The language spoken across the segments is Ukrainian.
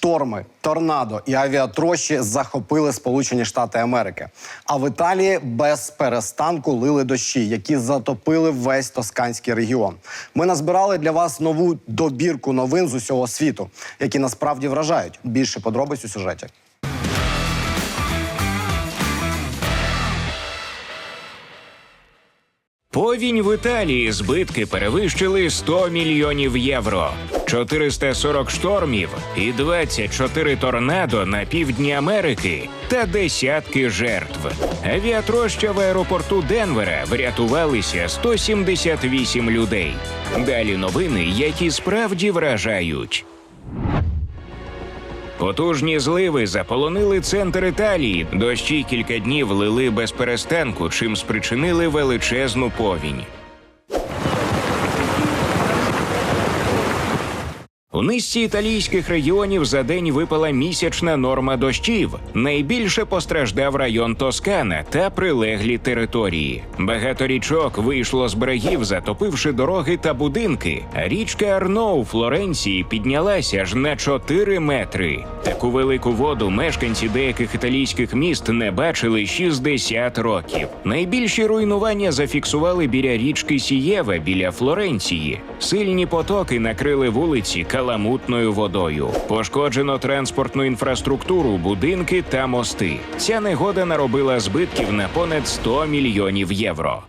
Шторми, торнадо і авіатрощі захопили Сполучені Штати Америки. А в Італії без перестанку лили дощі, які затопили весь тосканський регіон. Ми назбирали для вас нову добірку новин з усього світу, які насправді вражають. Більше подробиць у сюжеті. Повінь в Італії збитки перевищили 100 мільйонів євро, 440 штормів і 24 торнадо на півдні Америки та десятки жертв. Авіатроща в аеропорту Денвера врятувалися 178 людей. Далі новини, які справді вражають. Потужні зливи заполонили центр Італії. Дощі кілька днів лили без перестанку, чим спричинили величезну повінь. У низці італійських регіонів за день випала місячна норма дощів. Найбільше постраждав район Тоскана та прилеглі території. Багато річок вийшло з берегів, затопивши дороги та будинки. Річка Арно у Флоренції піднялася аж на 4 метри. Таку велику воду мешканці деяких італійських міст не бачили 60 років. Найбільші руйнування зафіксували біля річки Сієве біля Флоренції. Сильні потоки накрили вулиці каламутною водою. Пошкоджено транспортну інфраструктуру, будинки та мости. Ця негода наробила збитків на понад 100 мільйонів євро.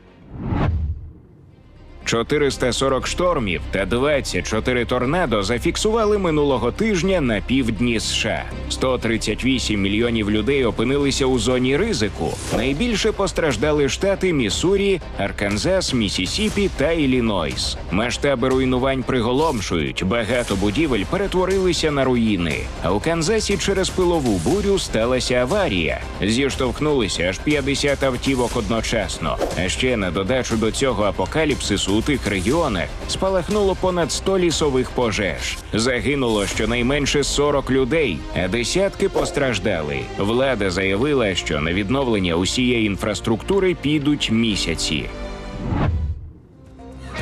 440 штормів та 24 торнадо зафіксували минулого тижня на півдні США. 138 мільйонів людей опинилися у зоні ризику. Найбільше постраждали штати Міссурі, Арканзас, Місісіпі та Іллінойс. Масштаби руйнувань приголомшують. Багато будівель перетворилися на руїни. А у Канзасі через пилову бурю сталася аварія. Зіштовхнулися аж 50 автівок одночасно. А ще на додачу до цього апокаліпсису у тих регіонах спалахнуло понад 100 лісових пожеж. Загинуло щонайменше 40 людей, а десятки постраждали. Влада заявила, що на відновлення усієї інфраструктури підуть місяці.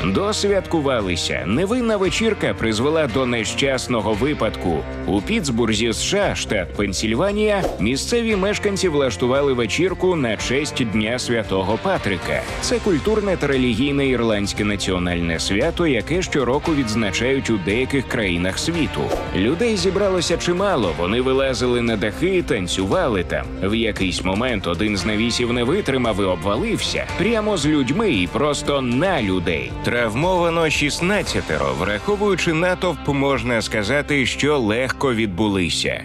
Досвяткувалися. Невинна вечірка призвела до нещасного випадку. У Пітсбурзі, США, штат Пенсільванія, місцеві мешканці влаштували вечірку на честь Дня Святого Патрика. Це культурне та релігійне ірландське національне свято, яке щороку відзначають у деяких країнах світу. Людей зібралося чимало. Вони вилазили на дахи, танцювали там. В якийсь момент один з навісів не витримав і обвалився прямо з людьми і просто на людей. Травмовано 16-ро, враховуючи натовп, можна сказати, що легко відбулися.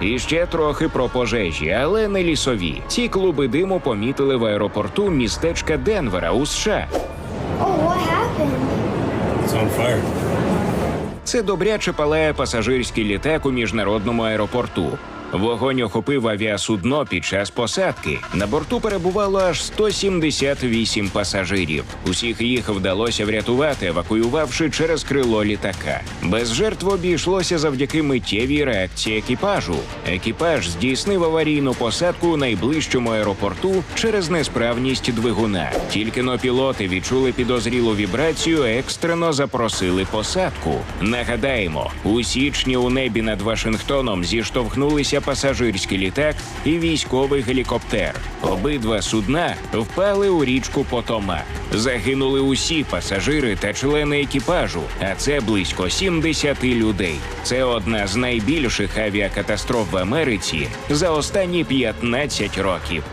І ще трохи про пожежі, але не лісові. Ці клуби диму помітили в аеропорту містечка Денвера у США. Oh. It's on fire. Це добряче палає пасажирський літак у міжнародному аеропорту. Вогонь охопив авіасудно під час посадки. На борту перебувало аж 178 пасажирів. Усіх їх вдалося врятувати, евакуювавши через крило літака. Без жертв обійшлося завдяки миттєвій реакції екіпажу. Екіпаж здійснив аварійну посадку у найближчому аеропорту через несправність двигуна. Тільки но пілоти відчули підозрілу вібрацію, екстрено запросили посадку. Нагадаємо, у січні у небі над Вашингтоном зіштовхнулися пасажирський літак і військовий гелікоптер. Обидва судна впали у річку Потома. Загинули усі пасажири та члени екіпажу, а це близько 70 людей. Це одна з найбільших авіакатастроф в Америці за останні 15 років.